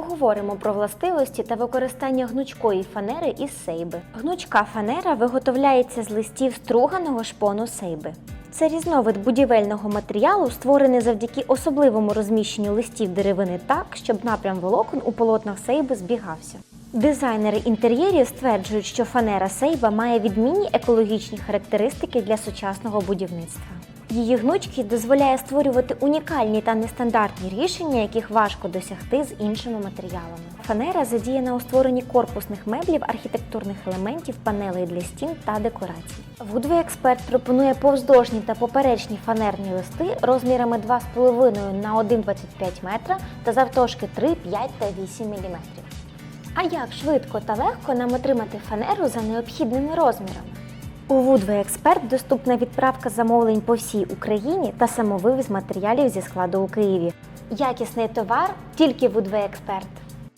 поговоримо про властивості та використання гнучкої фанери із сейби. Гнучка фанера виготовляється з листів струганого шпону сейби. Це різновид будівельного матеріалу, створений завдяки особливому розміщенню листів деревини так, щоб напрям волокон у полотнах сейби збігався. Дизайнери інтер'єрів стверджують, що фанера сейба має відмінні екологічні характеристики для сучасного будівництва. Її гнучкість дозволяє створювати унікальні та нестандартні рішення, яких важко досягти з іншими матеріалами. Фанера задіяна у створенні корпусних меблів, архітектурних елементів, панелей для стін та декорацій. Woodway Expert пропонує повздовжні та поперечні фанерні листи розмірами 2,5 на 1,25 метра та завтовшки 3, 5 та 8 мм. А як швидко та легко нам отримати фанеру за необхідними розмірами? У Woodway Експерт доступна відправка замовлень по всій Україні та самовивіз матеріалів зі складу у Києві. Якісний товар тільки Woodway Expert.